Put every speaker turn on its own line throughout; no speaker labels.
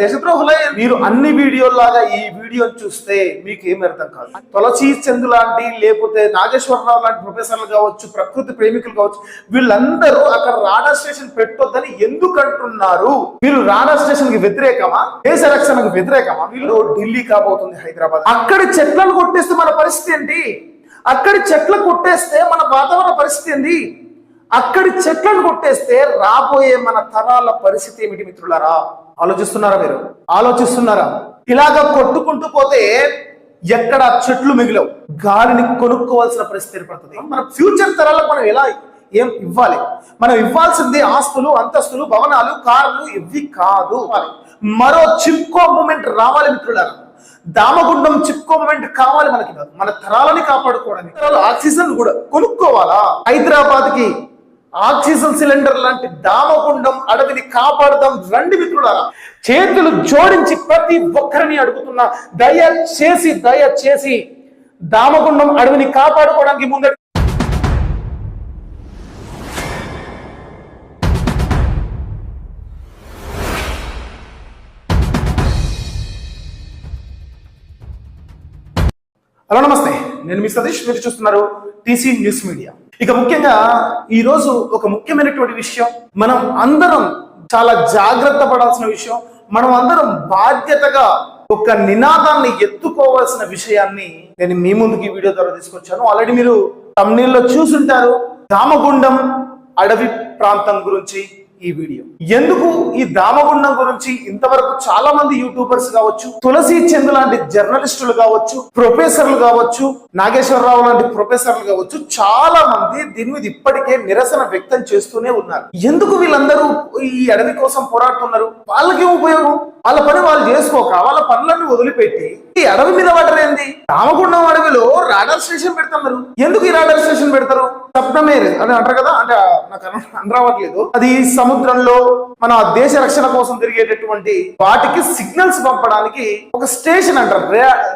దేశద్రోహులే. మీరు అన్ని వీడియోలాగా ఈ వీడియో చూస్తే మీకు ఏమి అర్థం కాదు. తులసి చంద్ లాంటి లేకపోతే నాగేశ్వరరావు లాంటి ప్రొఫెసర్లు కావచ్చు ప్రకృతి ప్రేమికులు కావచ్చు వీళ్ళందరూ అక్కడ రాడా స్టేషన్ పెట్టొద్దని ఎందుకు అంటున్నారు వీళ్ళు రాడా స్టేషన్కి వ్యతిరేకమా? దేశ రక్షణకు వ్యతిరేకమా? వీళ్ళు ఢిల్లీ కాబోతుంది హైదరాబాద్. అక్కడ చెట్లను కొట్టేస్తే మన పరిస్థితి ఏంటి? అక్కడి చెట్లు కొట్టేస్తే మన వాతావరణ పరిస్థితి ఏంటి? అక్కడి చెట్లను కొట్టేస్తే రాబోయే మన తరాల పరిస్థితి ఏమిటి మిత్రులారా? ఆలోచిస్తున్నారా మీరు? ఆలోచిస్తున్నారా? ఇలాగ కొట్టుకుంటూ పోతే ఎక్కడ చెట్లు మిగిలవు. గాలిని కొనుక్కోవాల్సిన పరిస్థితి ఏర్పడుతుంది. మన ఫ్యూచర్ తరాలకు మనం ఎలా ఏం ఇవ్వాలి? మనం ఇవ్వాల్సింది ఆస్తులు అంతస్తులు భవనాలు కార్లు ఇవి కాదు. మరో చిప్కో మూమెంట్ రావాలి మిత్రులారా. దామగుండం చిప్కో మూమెంట్ కావాలి మనకి మన తరాలని కాపాడుకోవడానికి. తరాలు ఆక్సిజన్ కూడా కొనుక్కోవాలా? హైదరాబాద్కి ఆక్సిజన్ సిలిండర్ లాంటి దామగుండం అడవిని కాపాడదాం రండి మిత్రులారా. చేతులు జోడించి ప్రతి ఒక్కరిని అడుగుతున్నా దయచేసి దయచేసి దామగుండం అడవిని కాపాడుకోవడానికి ముందు హలో నమస్తే. నేను మీ సతీష్ మీరు చూస్తున్నారు టీసీ న్యూస్ మీడియా. ఇక ముఖ్యంగా ఈరోజు ఒక ముఖ్యమైనటువంటి విషయం మనం అందరం చాలా జాగ్రత్త పడాల్సిన విషయం మనం అందరం బాధ్యతగా ఒక నినాదాన్ని ఎత్తుకోవాల్సిన విషయాన్ని నేను మీ ముందుకి ఈ వీడియో ద్వారా తీసుకొచ్చాను. ఆల్రెడీ మీరు తమ్నీల్లో చూసుంటారు దామగుండం అడవి ప్రాంతం గురించి. ఈ వీడియో. ఎందుకు ఈ దామగుండం గురించి ఇంతవరకు చాలా మంది యూట్యూబర్స్ కావచ్చు తులసి చంద్ లాంటి జర్నలిస్టులు కావచ్చు ప్రొఫెసర్లు కావచ్చు నాగేశ్వరరావు లాంటి ప్రొఫెసర్లు కావచ్చు చాలా మంది దీని మీద ఇప్పటికే నిరసన వ్యక్తం చేస్తూనే ఉన్నారు. ఎందుకు వీళ్ళందరూ ఈ అడవి కోసం పోరాడుతున్నారు? వాళ్ళకి ఉపయోగం? వాళ్ళ పని వాళ్ళు చేసుకోక వాళ్ళ పనులన్నీ వదిలిపెట్టి ఈ అడవి మీద పడరేంది రామగుండం అడవిలో రాడార్ స్టేషన్ పెడతారు ఎందుకు ఈ రాడార్ స్టేషన్ పెడతారు? సప్నమేర్ అని అంటారు కదా అంటే నాకు అనరావట్లేదు. అది సముద్రంలో మన దేశ రక్షణ కోసం తిరిగేటటువంటి వాటికి సిగ్నల్స్ పంపడానికి ఒక స్టేషన్ అంటారు.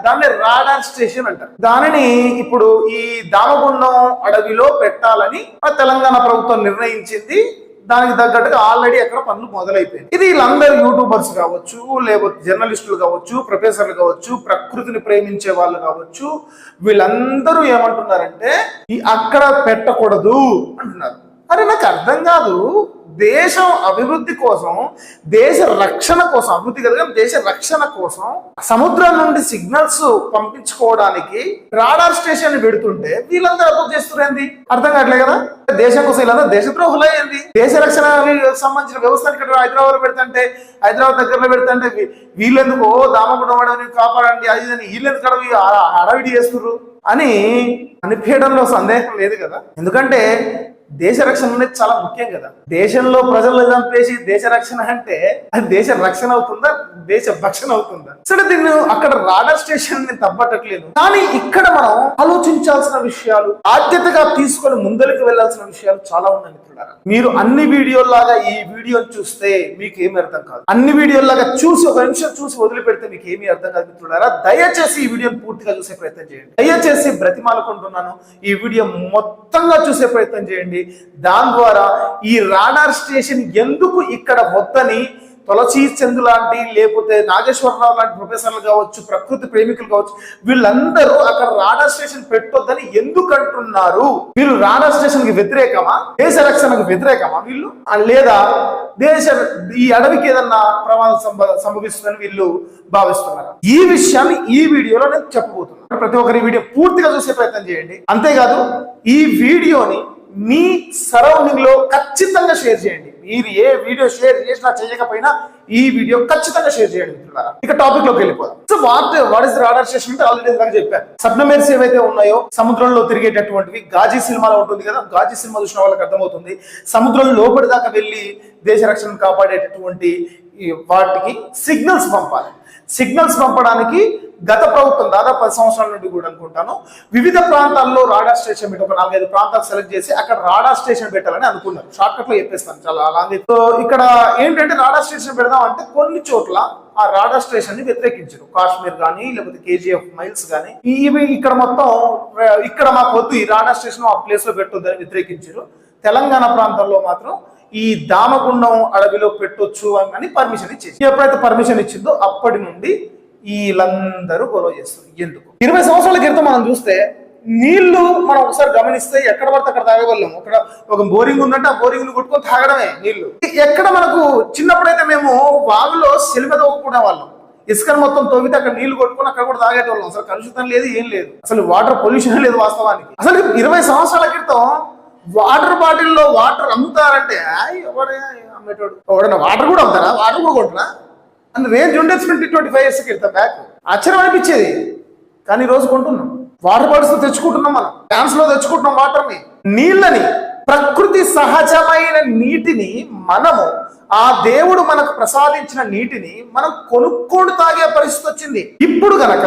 దాన్ని రాడార్ స్టేషన్ అంటారు. దానిని ఇప్పుడు ఈ దామగుండం అడవిలో పెట్టాలని తెలంగాణ ప్రభుత్వం నిర్ణయించింది. దానికి తగ్గట్టుగా ఆల్రెడీ అక్కడ పనులు మొదలైపోయాయి ఇది వీళ్ళందరూ యూట్యూబర్స్ కావచ్చు లేకపోతే జర్నలిస్టులు కావచ్చు ప్రొఫెసర్లు కావచ్చు ప్రకృతిని ప్రేమించే వాళ్ళు కావచ్చు వీళ్ళందరూ ఏమంటున్నారంటే ఈ అక్కడ పెట్టకూడదు అంటున్నారు. అరే నాకు అర్థం కాదు. దేశం అభివృద్ధి కోసం దేశ రక్షణ కోసం అభివృద్ధి కదా దేశ రక్షణ కోసం సముద్రం నుండి సిగ్నల్స్ పంపించుకోవడానికి రాడార్ స్టేషన్ పెడుతుంటే వీళ్ళందరూ అభివృద్ధి చేస్తున్నారు అర్థం కావట్లే కదా? దేశం కోసం వీళ్ళందరూ దేశద్రోహులే ఏంది? దేశ రక్షణ సంబంధించిన వ్యవస్థను ఇక్కడ హైదరాబాద్ పెడుతుంటే హైదరాబాద్ దగ్గరలో పెడుతుంటే వీళ్ళెందుకు? ఓ దామగుండం అడవిని కాపాడండి అది వీళ్ళెందుకు అడవి అడవిడి చేస్తున్నారు అని అనిపించడంలో సందేహం లేదు కదా? ఎందుకంటే దేశ రక్షణ అనేది చాలా ముఖ్యం కదా. దేశంలో ప్రజలు చంపేసి దేశ రక్షణ అంటే అది దేశ రక్షణ అవుతుందా దేశ భక్షణ అవుతుందా? సరే దీన్ని అక్కడ రాడర్ స్టేషన్ని తప్పట్టట్లేదు. కానీ ఇక్కడ మనం ఆలోచించాల్సిన విషయాలు బాధ్యతగా తీసుకొని ముందరికి వెళ్ళాల్సిన విషయాలు చాలా ఉన్నాయి మిత్రులారా. మీరు అన్ని వీడియోలాగా ఈ వీడియో చూస్తే మీకు ఏమి అర్థం కాదు. అన్ని వీడియోలాగా చూసి ఒక నిమిషం చూసి వదిలిపెడితే మీకు ఏమీ అర్థం కాదు మిత్రులారా. దయచేసి ఈ వీడియోని పూర్తిగా చూసే ప్రయత్నం చేయండి. దయచేసి బ్రతిమాలకుంటున్నాను. ఈ వీడియో మొత్తంగా చూసే ప్రయత్నం చేయండి. దాని ద్వారా ఈ రాడార్ స్టేషన్ ఎందుకు ఇక్కడ వద్దని తులసి చందు లాంటి లేకపోతే నాగేశ్వరరావు లాంటి ప్రొఫెసర్లు కావచ్చు ప్రకృతి ప్రేమికులు కావచ్చు వీళ్ళందరూ అక్కడ రాడార్ స్టేషన్ పెట్టొద్దని ఎందుకు అంటున్నారు? వీళ్ళు రాడార్ స్టేషన్కి వ్యతిరేకమా? దేశ రక్షణకు వ్యతిరేకమా వీళ్ళు? లేదా దేశ ఈ అడవికి ఏదన్నా ప్రమాదం సంభవిస్తుందని వీళ్ళు భావిస్తున్నారు? ఈ విషయాన్ని ఈ వీడియోలో నేను చెప్పబోతున్నాను. ప్రతి ఒక్కరి వీడియో పూర్తిగా చూసే ప్రయత్నం చేయండి. అంతేకాదు ఈ వీడియోని మీ సరౌండింగ్లో ఖచ్చితంగా షేర్ చేయండి. మీరు ఏ వీడియో షేర్ చేసినా చేయకపోయినా ఈ వీడియో ఖచ్చితంగా షేర్ చేయండి మిత్రులారా. ఇక టాపిక్లోకి వెళ్ళిపోదాం. So what what is radar station అంటే ఆల్రెడీ ఇందాక చెప్పాను సబ్నమేర్స్ ఏవైతే ఉన్నాయో సముద్రంలో తిరిగేటటువంటివి గాజీ సినిమాలో ఉంటుంది కదా గాజీ సినిమా చూసిన వాళ్ళకి అర్థమవుతుంది. సముద్రం లోపలి దాకా వెళ్ళి దేశ రక్షణ కాపాడేటటువంటి ఈ వాటికి సిగ్నల్స్ పంపాలి. సిగ్నల్స్ పంపడానికి గత ప్రభుత్వం దాదాపు పది సంవత్సరాల నుండి కూడా అనుకుంటాను. వివిధ ప్రాంతాల్లో రాడార్ స్టేషన్ పెట్టి ఒక నాలుగైదు ప్రాంతాలు సెలెక్ట్ చేసి అక్కడ రాడార్ స్టేషన్ పెట్టాలని అనుకున్నారు. షార్ట్ కట్లో చెప్పేస్తాను చాలా అలాగే. సో ఇక్కడ ఏంటంటే రాడార్ స్టేషన్ పెడదాం అంటే కొన్ని చోట్ల ఆ రాడార్ స్టేషన్ని వ్యతిరేకించారు. కాశ్మీర్ కానీ లేకపోతే కేజీఎఫ్ మైల్స్ కానీ ఇవి ఇక్కడ మొత్తం ఇక్కడ మాకు వద్దు ఈ రాడార్ స్టేషన్ ఆ ప్లేస్లో పెట్టొద్దని వ్యతిరేకించారు. తెలంగాణ ప్రాంతంలో మాత్రం ఈ దామగుండం అడవిలో పెట్టొచ్చు అని పర్మిషన్ ఇచ్చేసి ఎప్పుడైతే పర్మిషన్ ఇచ్చిందో అప్పటి నుండి వీళ్ళందరూ గొడవ చేస్తారు ఎందుకు? ఇరవై సంవత్సరాల క్రితం మనం చూస్తే నీళ్ళు మనం ఒకసారి గమనిస్తే ఎక్కడ పడితే అక్కడ తాగేవాళ్ళం. అక్కడ ఒక బోరింగ్ ఉందంటే ఆ బోరింగ్ కొట్టుకొని తాగడమే నీళ్ళు. ఎక్కడ మనకు చిన్నప్పుడైతే మేము వాగులో సెలిమెద తవ్వుకునే వాళ్ళం. ఇసుకను మొత్తం తవ్వితే అక్కడ నీళ్ళు కొట్టుకొని అక్కడ కూడా తాగేటోళ్ళం. అసలు కలుషితం లేదు ఏం లేదు. అసలు వాటర్ పొల్యూషన్ లేదు వాస్తవానికి. అసలు ఇరవై సంవత్సరాల క్రితం వాటర్ బాటిల్లో వాటర్ అమ్ముతారంటే ఆయ్ ఎవడే అమ్మేటోడు. ఎవడన్నా వాటర్ కూడా అమ్ముతారా? వాటర్ కూడా కొట్టరా? అని రేంజ్ ఉండేది ట్వంటీ ట్వంటీ ఫైవ్ ఇయర్స్ క్రితం బ్యాక్ ఆశ్చర్యం అనిపించేది. కానీ ఈ రోజు కొంటున్నాం. వాటర్ బాటిల్స్ తెచ్చుకుంటున్నాం మనం. డ్యాన్స్లో తెచ్చుకుంటున్నాం వాటర్ని నీళ్ళని ప్రకృతి సహజమైన నీటిని మనము ఆ దేవుడు మనకు ప్రసాదించిన నీటిని మనం కొనుక్కోడు తాగే పరిస్థితి వచ్చింది. ఇప్పుడు గనక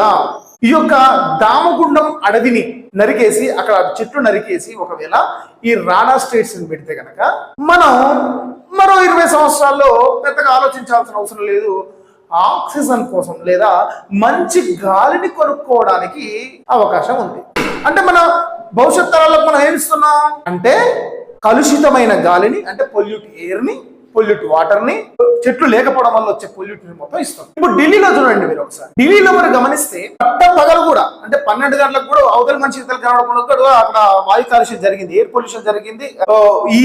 ఈ యొక్క దామగుండం అడవిని నరికేసి అక్కడ చెట్లు నరికేసి ఒకవేళ ఈ రాణా స్టేట్స్ని పెడితే గనక మనం మరో ఇరవై సంవత్సరాల్లో పెద్దగా ఆలోచించాల్సిన అవసరం లేదు. ఆక్సిజన్ కోసం లేదా మంచి గాలిని కొనుక్కోవడానికి అవకాశం ఉంది. అంటే మన భవిష్యత్ తరాలకు మనం ఏమి ఇస్తున్నాం అంటే కలుషితమైన గాలిని అంటే పొల్యూట్ ఎయిర్ని పొల్యూట్ వాటర్ని చెట్లు లేకపోవడం వల్ల వచ్చే పొల్యూట్ మొత్తం ఇస్తాం. ఇప్పుడు ఢిల్లీలో చూడండి మీరు ఒకసారి. ఢిల్లీలో మీరు గమనిస్తే పట్ట పగలు కూడా అంటే పన్నెండు గంటలకు కూడా అవతల మంచి ఇతరులు కనబడకుండా కూడా అక్కడ వాయు కాలుష్యం జరిగింది ఎయిర్ పొల్యూషన్ జరిగింది. ఈ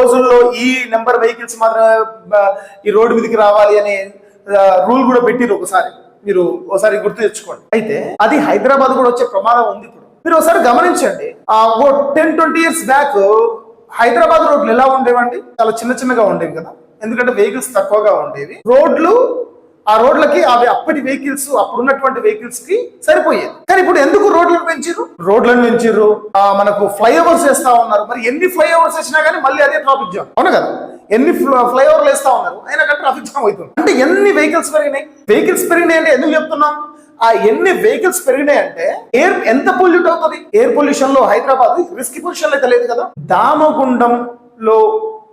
రోజుల్లో ఈ నెంబర్ వెహికల్స్ మాత్రమే ఈ రోడ్డు మీదకి రావాలి అనే రూల్ కూడా పెట్టిరు ఒకసారి. మీరు ఒకసారి గుర్తు తెచ్చుకోండి. అయితే అది హైదరాబాద్ కూడా వచ్చే ప్రమాదం ఉంది ఇప్పుడు. మీరు ఒకసారి గమనించండి. ఆ ఓ ten twenty years back Hyderabad రోడ్లు ఎలా ఉండేవండి? చాలా చిన్న చిన్నగా ఉండేవి కదా. ఎందుకంటే వెహికల్స్ తక్కువగా ఉండేవి. రోడ్లు ఆ రోడ్లకి అవి అప్పటి వెహికల్స్ అప్పుడు ఉన్నటువంటి వెహికల్స్కి సరిపోయేది. కానీ ఇప్పుడు ఎందుకు రోడ్లను పెంచారు రోడ్లను పెంచారు ఆ, మనకు ఫ్లైఓవర్స్ వేస్తా ఉన్నారు. మరి ఎన్ని ఫ్లైఓవర్స్ వేసినా కానీ మళ్ళీ అదే ట్రాఫిక్ జామ్ అవును కదా? ఎన్ని ఫ్లైఓవర్లు వేస్తా ఉన్నారు. అయినా కానీ ట్రాఫిక్ జామ్ అవుతుంది. అంటే ఎన్ని వెహికల్స్ పెరిగినాయి? వెహికల్స్ పెరిగినాయి అంటే ఎందుకు చెప్తున్నాం? ఆ ఎన్ని వెహికల్స్ పెరిగినాయి అంటే ఎయిర్ ఎంత పొల్యూట్ అవుతుంది? ఎయిర్ పొల్యూషన్లో హైదరాబాద్ రిస్క్ పొల్యూషన్ అయితే లేదు కదా? దామగుండంలో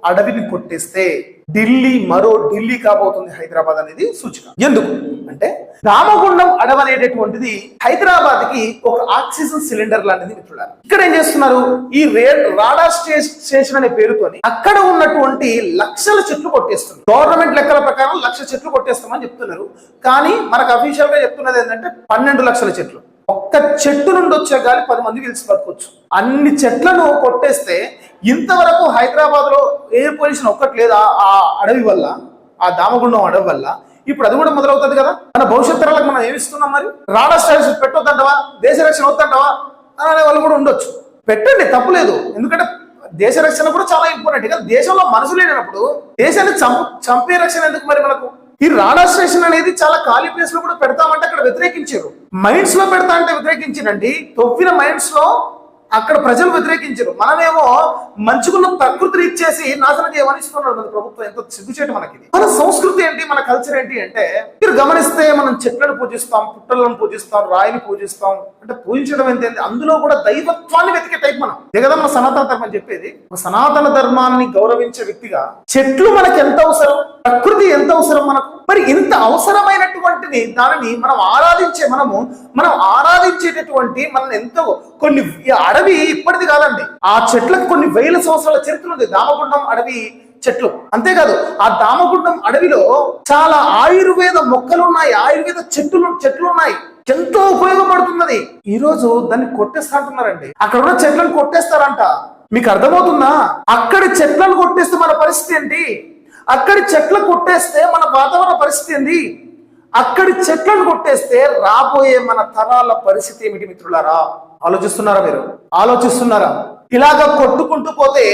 అడవిని కొట్టేస్తే ఢిల్లీ మరో ఢిల్లీ కాబోతుంది హైదరాబాద్ అనేది సూచన. ఎందుకు? అంటే రామగుండం అడవి అనేటటువంటిది హైదరాబాద్కి ఒక ఆక్సిజన్ సిలిండర్ లాంటిది మిత్రులారా. ఇక్కడ ఏం చేస్తున్నారు? ఈ రే రాడా స్టే- స్టేషన్ అనే పేరుతోని అక్కడ ఉన్నటువంటి లక్షల చెట్లు కొట్టేస్తున్నారు. గవర్నమెంట్ లెక్కల ప్రకారం లక్ష చెట్లు కొట్టేస్తామని చెప్తున్నారు. కానీ మనకు అఫీషియల్గా చెప్తున్నది ఏంటంటే పన్నెండు లక్షల చెట్లు. ఒక్క చెట్టు నుండి వచ్చే గాలి పది మంది పిలిచి పట్టుకోవచ్చు. అన్ని చెట్లను కొట్టేస్తే ఇంతవరకు హైదరాబాద్లో ఎయిర్ పొల్యూషన్ ఒక్కటి లేదు? ఆ- అడవి వల్ల ఆ దామగుండం అడవి వల్ల ఇప్పుడు అది కూడా మొదలవుతుంది కదా? మన భవిష్యత్ తరాలకు మనం ఏమిస్తున్నాం మరి? రాడా స్టైల్స్ పెట్టొద్దంటవా? దేశ రక్షణ వద్దంటవా? అని అనే వాళ్ళు కూడా ఉండొచ్చు. పెట్టండి తప్పులేదు. ఎందుకంటే దేశ రక్షణ కూడా చాలా ఇంపార్టెంట్ కదా దేశంలో మనసు లేనప్పుడు దేశాన్ని చంపు చంపే రక్షణ ఎందుకు మరి మనకు? ఈ రాడా స్టేషన్ అనేది చాలా ఖాళీ ప్లేస్లో కూడా పెడతామంటే అక్కడ వ్యతిరేకించారు. మైండ్స్లో పెడతా అంటే వ్యతిరేకించారండి. తొవ్విన మైండ్స్లో అక్కడ ప్రజలు వ్యతిరేకించారు. మనమేమో మంచుకున్న ప్రకృతిని ఇచ్చేసి నాశనం చేయమనిస్తున్నారు మన ప్రభుత్వం. ఎంతో సిగ్గుచేటు మనకి మన సంస్కృతి ఏంటి? మన కల్చర్ ఏంటి అంటే మీరు గమనిస్తే మనం చెట్లను పూజిస్తాం పుట్టలను పూజిస్తాం రాయిని పూజిస్తాం. అంటే పూజించడం ఏంటి అందులో కూడా దైవత్వాన్ని వెతికే టైప్ మనం. దిగదా మన సనాతన ధర్మం చెప్పేది. సనాతన ధర్మాన్ని గౌరవించే వ్యక్తిగా చెట్లు మనకి ఎంత అవసరం? ప్రకృతి ఎంత అవసరం మనకు? మరి ఇంత అవసరమైనటువంటిది దానిని మనం ఆరాధించే మనము మనం ఆరాధించేటటువంటి మనం ఎంతో కొన్ని అడవి ఇప్పటిది కాదండి. ఆ చెట్లకు కొన్ని వేల సంవత్సరాల చరిత్ర ఉంది. దామగుండం అడవి చెట్లు. అంతేకాదు ఆ దామగుండం అడవిలో చాలా ఆయుర్వేద మొక్కలు ఉన్నాయి ఆయుర్వేద చెట్లు చెట్లు ఉన్నాయి ఎంతో ఉపయోగపడుతున్నది. ఈ రోజు దాన్ని కొట్టేస్తా అంటున్నారండి. అక్కడ ఉన్న చెట్లను కొట్టేస్తారంట. మీకు అర్థమవుతుందా? అక్కడ చెట్లను కొట్టేస్తే మన పరిస్థితి ఏంటి? అక్కడి చెట్లు కొట్టేస్తే మన వాతావరణ పరిస్థితి ఏంది? అక్కడి చెట్లను కొట్టేస్తే రాబోయే మన తరాల పరిస్థితి ఏమిటి మిత్రులారా? ఆలోచిస్తున్నారా మీరు? ఆలోచిస్తున్నారా? ఇలాగ కొట్టుకుంటూ పోతే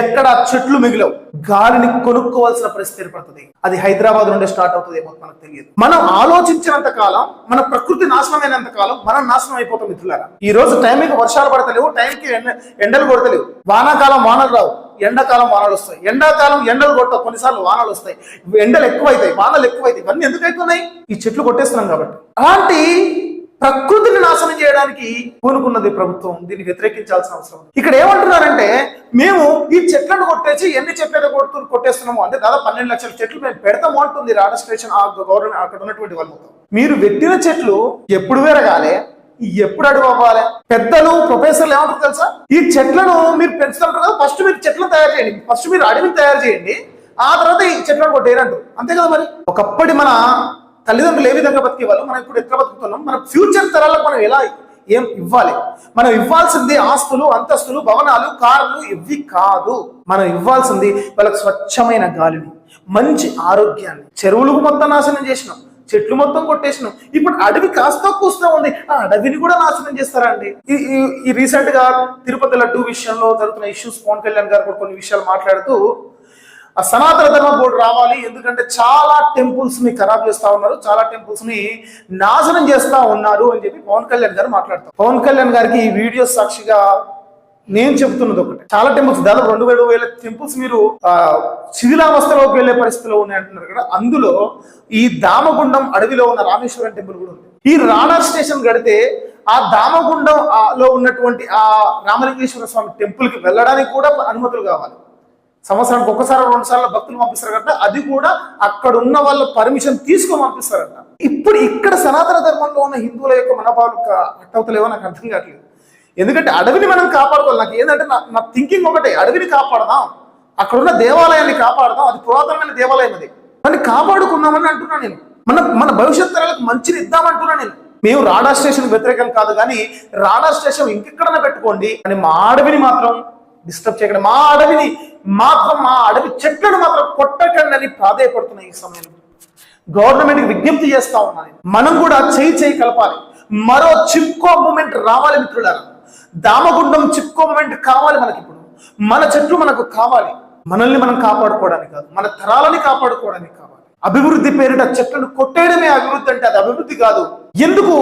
ఎక్కడ చెట్లు మిగిలవు. గాలిని కొనుక్కోవాల్సిన పరిస్థితి ఏర్పడుతుంది. అది హైదరాబాద్ నుండి స్టార్ట్ అవుతుంది ఏమో మనకు తెలియదు. మనం ఆలోచించినంత కాలం మన ప్రకృతి నాశనమైనంత కాలం మనం నాశనం అయిపోతాం మిత్రులారా. ఈ రోజు టైంకి వర్షాలు పడతలేవు టైంకి ఎండ ఎండలు కొడతలేవు. వానాకాలం వానలు రావు. ఎండాకాలం వానలు వస్తాయి. ఎండాకాలం ఎండలు కొట్ట కొన్నిసార్లు వానలు వస్తాయి. ఎండలు ఎక్కువైతాయి. వానలు ఎక్కువైతాయి. ఇవన్నీ ఎందుకు అవుతున్నాయి ఈ చెట్లు కొట్టేస్తున్నాం కాబట్టి. అలాంటి ప్రకృతిని నాశనం చేయడానికి పూనుకున్నది ప్రభుత్వం. దీన్ని వ్యతిరేకించాల్సిన అవసరం ఇక్కడ ఏమంటున్నారంటే మేము ఈ చెట్లను కొట్టేసి ఎన్ని చెట్లను కొడుతూ కొట్టేస్తున్నాము? అంటే దాదాపు పన్నెండు లక్షల చెట్లు మేము పెడతాము అంటుంది రాజస్ట్రేషన్ స్టేషన్ ఆ గవర్నమెంట్ అక్కడ ఉన్నటువంటి వాళ్ళు మీరు పెట్టిన చెట్లు ఎప్పుడు పెరగాలి? ఎప్పుడు అడుగు అవ్వాలి? పెద్దలు ప్రొఫెసర్లు ఏమంటారు తెలుసా? ఈ చెట్లను మీరు పెంచుతుంటారు కదా ఫస్ట్ మీరు చెట్లను తయారు చేయండి. ఫస్ట్ మీరు అడవిని తయారు చేయండి. ఆ తర్వాత ఈ చెట్లను కొట్టేయరంటు అంతే కదా మరి? ఒకప్పటి మన తల్లిదండ్రులు ఏ విధంగా బతికేవాళ్ళు? మనం ఇప్పుడు ఎట్లా బతుకుతున్నాం? మన ఫ్యూచర్ తరాలకు మనం ఎలా ఏం ఇవ్వాలి? మనం ఇవ్వాల్సింది ఆస్తులు అంతస్తులు భవనాలు కార్లు ఇవి కాదు. మనం ఇవ్వాల్సింది వాళ్ళకి స్వచ్ఛమైన గాలిని మంచి ఆరోగ్యాన్ని. చెరువులకు మొత్తం నాశనం చేసినాం. చెట్లు మొత్తం కొట్టేసినాం. ఇప్పుడు అడవి కాస్త కూస్తా ఉంది. ఆ అడవిని కూడా నాశనం చేస్తారా అండి? ఈ- ఈ రీసెంట్గా తిరుపతి లడ్డు విషయంలో జరుగుతున్న ఇష్యూస్ పవన్ కళ్యాణ్ గారు కూడా కొన్ని విషయాలు మాట్లాడుతూ ఆ సనాతన ధర్మ బోర్డు రావాలి. ఎందుకంటే చాలా టెంపుల్స్ని ఖరాబ్ చేస్తా ఉన్నారు. చాలా టెంపుల్స్ని నాశనం చేస్తా ఉన్నారు అని చెప్పి పవన్ కళ్యాణ్ గారు మాట్లాడతారు పవన్ కళ్యాణ్ గారికి ఈ వీడియో సాక్షిగా నేను చెప్తున్నది ఒకటి. చాలా టెంపుల్స్ దాదాపు రెండు వేల వేల టెంపుల్స్ మీరు ఆ, శిథిలావస్థలోకి వెళ్ళే పరిస్థితిలో ఉన్నాయి అంటున్నారు కదా అందులో ఈ దామగుండం అడవిలో ఉన్న రామేశ్వరం టెంపుల్ కూడా ఉంది. ఈ రాడార్ స్టేషన్ కడితే ఆ దామగుండం ఆ, లో ఉన్నటువంటి ఆ రామలింగేశ్వర స్వామి టెంపుల్కి వెళ్ళడానికి కూడా అనుమతులు కావాలి. సంవత్సరానికి ఒకసారి రెండు సార్లు భక్తులు పంపిస్తారు కదా అది కూడా అక్కడ ఉన్న వాళ్ళ పర్మిషన్ తీసుకొని పంపిస్తారంట. ఇప్పుడు ఇక్కడ సనాతన ధర్మంలో ఉన్న హిందువుల యొక్క మనోభావాలు అట్టవుతలేవో నాకు అర్థం కావట్లేదు. ఎందుకంటే అడవిని మనం కాపాడుకోవాలి. నాకు ఏంటంటే నా నా థింకింగ్ ఒకటే అడవిని కాపాడదాం. అక్కడ ఉన్న దేవాలయాన్ని కాపాడదాం. అది పురాతనమైన దేవాలయం అది. దాన్ని కాపాడుకుందామని అంటున్నా నేను. మన మన భవిష్యత్ తరాలకు మంచిని ఇద్దామంటున్నా నేను. మేము రాడా స్టేషన్ వ్యతిరేకం కాదు కానీ రాడా స్టేషన్ ఇంకెక్కడన్నా పెట్టుకోండి. అని మా అడవిని మాత్రం డిస్టర్బ్ చేయకండి. మా అడవిని మాత్రం మా అడవి చెట్లను మాత్రం కొట్టకండి అని ప్రాధాయపడుతున్నాయి ఈ సమయంలో. గవర్నమెంట్కి విజ్ఞప్తి చేస్తా ఉన్నాను మనం కూడా చేయి చేయి కలపాలి. మరో చిప్కో మూమెంట్ రావాలి మిత్రులారా. దామగుండం చిప్కో కావాలి మనకి ఇప్పుడు మన చెట్లు మనకు కావాలి. మనల్ని మనం కాపాడుకోవడానికి కాదు మన తరాలని కాపాడుకోవడానికి కావాలి. అభివృద్ధి పేరిట చెట్లను కొట్టేయడమే అభివృద్ధి అంటే అది అభివృద్ధి కాదు. ఎందుకు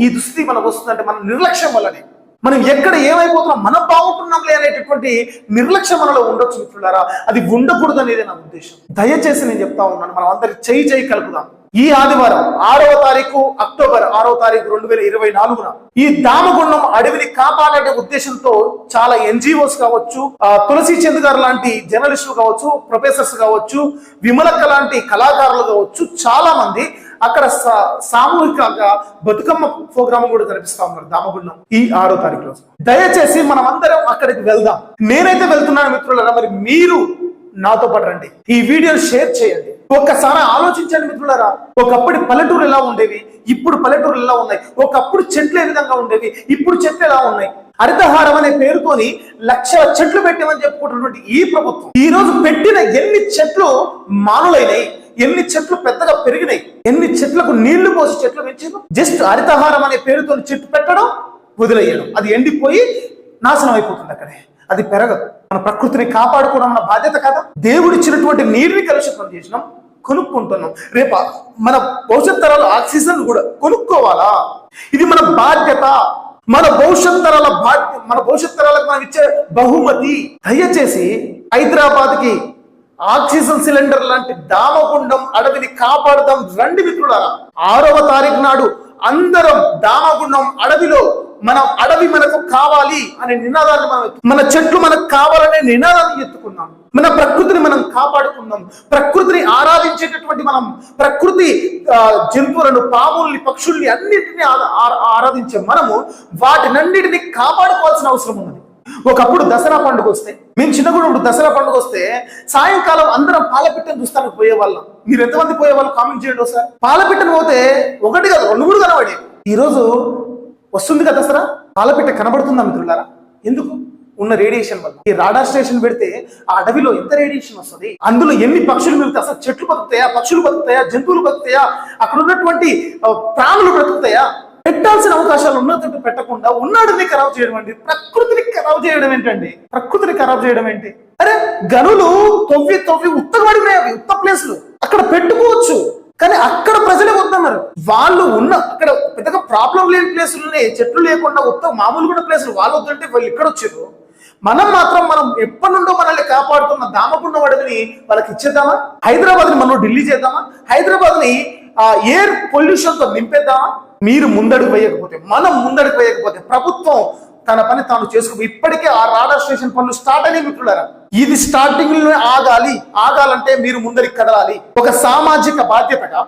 ఈ దుస్థితి మనకు వస్తుందంటే మన నిర్లక్ష్యం వల్లనే. మనం ఎక్కడ ఏమైపోతున్నాం మనం బాగుంటున్నాంలే అనేటటువంటి నిర్లక్ష్యం మనలో ఉండొచ్చు మిత్రులారా. అది ఉండకూడదు అనేది నా ఉద్దేశం. దయచేసి నేను చెప్తా ఉన్నాను మనం అందరికి చేయి చేయి కలుపుదాం. ఈ ఆదివారం ఆరవ తారీఖు అక్టోబర్ ఆరవ తారీఖు రెండు వేల ఇరవై నాలుగున ఈ దామగుండం అడవిని కాపాడే ఉద్దేశంతో చాలా ఎన్జిఓస్ కావచ్చు తులసి చంద్ గారు లాంటి జర్నలిస్టులు కావచ్చు ప్రొఫెసర్స్ కావచ్చు విమలక్క లాంటి కళాకారులు కావచ్చు చాలా మంది అక్కడ సా- సామూహికంగా బతుకమ్మ ప్రోగ్రామ్ కూడా జరిపిస్తా ఉన్నారు దామగుండం ఈ ఆరో తారీఖు రోజు. దయచేసి మనం అందరం అక్కడికి వెళ్దాం. నేనైతే వెళ్తున్నాను మిత్రులరా మరి మీరు నాతో పాటు రండి. ఈ వీడియో షేర్ చేయండి. ఒక్కసారి ఆలోచించండి మిత్రులరా. ఒకప్పుడు పల్లెటూరు ఎలా ఉండేవి? ఇప్పుడు పల్లెటూరు ఎలా ఉన్నాయి? ఒకప్పుడు చెట్లు ఏ విధంగా ఉండేవి? ఇప్పుడు చెట్లు ఎలా ఉన్నాయి? హరితహారం అనే పేరుతోని లక్షల చెట్లు పెట్టామని చెప్పుకుంటున్నటువంటి ఈ ప్రభుత్వం. ఈ రోజు పెట్టిన ఎన్ని చెట్లు మానులైనాయి? ఎన్ని చెట్లు పెద్దగా పెరిగినాయి? ఎన్ని చెట్లకు నీళ్ళు పోసి చెట్లు పెంచారు? జస్ట్ హరితహారం అనే పేరుతో చెట్టు పెట్టడం వదిలేయడం. అది ఎండిపోయి నాశనం అయిపోతుంది అక్కడే. అది పెరగదు. మన ప్రకృతిని కాపాడుకోవడం మన బాధ్యత కదా? దేవుడిచ్చినటువంటి నీరుని కలుషితం చేసినాం. కొనుక్కుంటున్నాం. రేపు మన భవిష్యత్ తరాల ఆక్సిజన్ కూడా కొనుక్కోవాలా? ఇది మన బాధ్యత. మన భవిష్యత్ తరాల బాధ్య మన భవిష్యత్ తరాలకు మనం ఇచ్చే బహుమతి. దయచేసి హైదరాబాద్కి ఆక్సిజన్ సిలిండర్ లాంటి దామగుండం అడవిని కాపాడదాం రండి మిత్రులారా. ఆరవ తారీఖు నాడు అందరం దామగుండం అడవిలో మనం అడవి మనకు కావాలి అనే నినాదాన్ని మనం మన చెట్లు మనకు కావాలనే నినాదాన్ని ఎత్తుకున్నాం. మన ప్రకృతిని మనం కాపాడుకుందాం. ప్రకృతిని ఆరాధించేటటువంటి మనం ప్రకృతి జంతువులను పాముల్ని పక్షుల్ని అన్నిటిని ఆరాధించే మనము వాటినన్నిటిని కాపాడుకోవాల్సిన అవసరం ఉన్నది. ఒకప్పుడు దసరా పండుగ వస్తే మేము చిన్నప్పుడు దసరా పండుగ వస్తే సాయంకాలం అందరం పాలపిట్టను చూస్తానికి పోయేవాళ్ళం. మీరు ఎంతమంది పోయేవాళ్ళు కామెంట్ చేయండి ఒకసారి. పాలపిట్టను పోతే ఒకటి కాదు రెండు మూడు కనబడి ఈ రోజు వస్తుంది కదా దసరా? పాలపిట్ట కనబడుతుందా మిత్రులారా? ఎందుకు? ఉన్న రేడియేషన్ వల్ల. ఈ రాడార్ స్టేషన్ పెడితే ఆ అడవిలో ఎంత రేడియేషన్ వస్తుంది? అందులో ఎన్ని పక్షులు మిగులుతాయి? అసలు చెట్లు బతుకుతాయా? పక్షులు బతుకుతాయా? జంతువులు బతుకుతాయా? అక్కడ ఉన్నటువంటి ప్రాణులు బ్రతుకుతాయా? పెట్టాల్సిన అవకాశాలు ఉన్నట్టు పెట్టకుండా ఉన్నాడని ఖరాబ్ చేయడం అండి ప్రకృతిని ఖరాబ్ చేయడం ఏంటండి? ప్రకృతిని ఖరాబ్ చేయడం ఏంటి? అరే గనులు తొవ్వి తొవ్వి ఉత్తగబడినాయి అవి ఉత్త ప్లేస్లు. అక్కడ పెట్టుకోవచ్చు. కానీ అక్కడ ప్రజలే వద్దన్నారు. వాళ్ళు ఉన్న అక్కడ పెద్దగా ప్రాబ్లం లేని ప్లేసులు చెట్లు లేకుండా ఉత్త మామూలు కూడా ప్లేసులు వాళ్ళు వద్దంటే వాళ్ళు ఇక్కడ వచ్చారు మనం మాత్రం మనం ఎప్పటి నుండో మనల్ని కాపాడుతున్న దామగుండ అడవిని వాళ్ళకి ఇచ్చేద్దామా? హైదరాబాద్ని మనం ఢిల్లీ చేద్దామా? హైదరాబాద్ని ఎయిర్ పొల్యూషన్తో నింపేద్దామా? మీరు ముందడుగు వేయకపోతే మనం ముందడుగు వేయకపోతే ప్రభుత్వం తన పని తాను చేసుకో ఇప్పటికే ఆ రాడార్ స్టేషన్ పనులు స్టార్ట్ అయినాయి మిత్రులారా. ఇది స్టార్టింగ్ ఆగాలి. ఆగాలంటే మీరు ముందరికి కదలాలి. ఒక సామాజిక బాధ్యతగా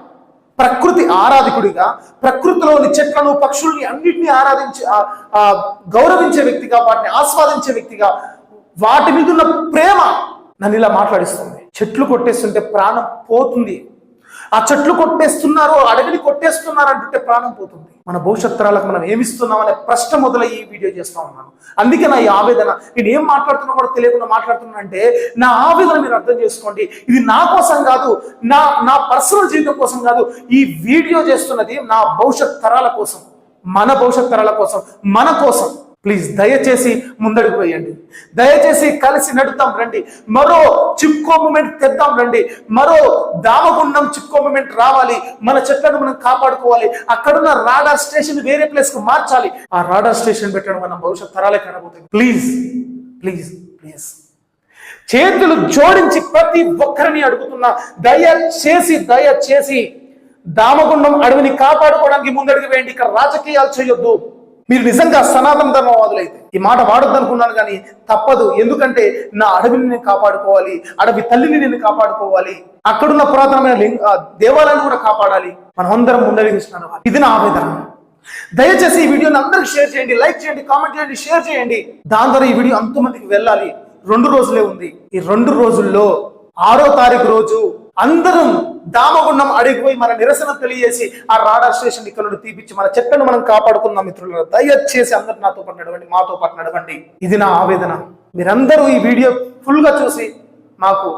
ప్రకృతి ఆరాధికుడిగా ప్రకృతిలోని చెట్లను పక్షుల్ని అన్నిటినీ ఆరాధించే గౌరవించే వ్యక్తిగా వాటిని ఆస్వాదించే వ్యక్తిగా వాటి మీద ఉన్న ప్రేమ నన్ను ఇలా మాట్లాడిస్తుంది. చెట్లు కొట్టేస్తుంటే ప్రాణం పోతుంది. ఆ చెట్లు కొట్టేస్తున్నారు అడవిని కొట్టేస్తున్నారు అంటుంటే ప్రాణం పోతుంది. మన భవిష్యత్ తరాలకు మనం ఏమిస్తున్నాం అనే ప్రశ్న మొదలై ఈ వీడియో చేస్తా ఉన్నాను. అందుకే నా ఈ ఆవేదన. నేను ఏం మాట్లాడుతున్నా కూడా తెలియకుండా మాట్లాడుతున్నా అంటే నా ఆవేదన మీరు అర్థం చేసుకోండి. ఇది నా కోసం కాదు నా నా పర్సనల్ జీవితం కోసం కాదు ఈ వీడియో చేస్తున్నది నా భవిష్యత్ తరాల కోసం మన భవిష్యత్ తరాల కోసం మన కోసం. ప్లీజ్ దయచేసి ముందడుగు వేయండి. దయచేసి కలిసి నడుతాం రండి. మరో చిప్కో మూమెంట్ తెద్దాం రండి. మరో దామగుండం చిప్కో మూమెంట్ రావాలి. మన చెట్లను మనం కాపాడుకోవాలి. అక్కడున్న రాడార్ స్టేషన్ వేరే ప్లేస్కు మార్చాలి. ఆ రాడార్ స్టేషన్ పెట్టడం మన భవిష్యత్ తరాలే కనబోతుంది ప్లీజ్ ప్లీజ్ ప్లీజ్. చేతులు జోడించి ప్రతి ఒక్కరిని అడుగుతున్నా దయచేసి దయచేసి దామగుండం అడవిని కాపాడుకోవడానికి ముందడుగు వేయండి. ఇక్కడ రాజకీయాలు చేయొద్దు. మీరు నిజంగా సనాతన ధర్మవాదులైతే ఈ మాట వాడొద్దు అనుకున్నాను కానీ తప్పదు. ఎందుకంటే నా అడవిని నేను కాపాడుకోవాలి అడవి తల్లిని నేను కాపాడుకోవాలి అక్కడున్న పురాతనమైన లింగ దేవాలయాన్ని కూడా కాపాడాలి. మనం అందరం ముందడుగు ఇది నా ఆవేదన. దయచేసి ఈ వీడియోని అందరికి షేర్ చేయండి లైక్ చేయండి కామెంట్ చేయండి షేర్ చేయండి. దాని ద్వారా ఈ వీడియో అంతమందికి వెళ్ళాలి. రెండు రోజులే ఉంది. ఈ రెండు రోజుల్లో ఆరో తారీఖు రోజు అందరం దామగుండం అడిగిపోయి మన నిరసన తెలియజేసి ఆ రాడార్ స్టేషన్ ఇక్కడ నుండి తీపిచ్చి మన చెట్లను మనం కాపాడుకుందాం మిత్రులు దయచేసి అందరు నాతో పాటు నడవండి మాతో పాటు నడవండి. ఇది నా ఆవేదన. మీరందరూ ఈ వీడియో ఫుల్గా చూసి మాకు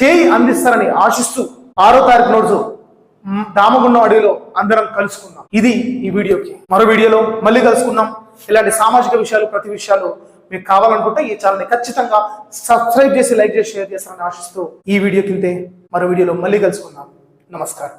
చేయి అందిస్తారని ఆశిస్తూ ఆరో తారీఖు రోజు దామగుండం అడవిలో అందరం కలుసుకుందాం. ఇది ఈ వీడియోకి. మరో వీడియోలో మళ్ళీ కలుసుకుందాం. ఇలాంటి సామాజిక విషయాలు ప్రతి విషయాలు మీకు కావాలనుకుంటే ఈ ఛానల్ని ఖచ్చితంగా సబ్స్క్రైబ్ చేసి లైక్ చేసి షేర్ చేస్తారని ఆశిస్తూ ఈ వీడియో కిందే మరో వీడియోలో మళ్ళీ కలుసుకుందాం. నమస్కారం.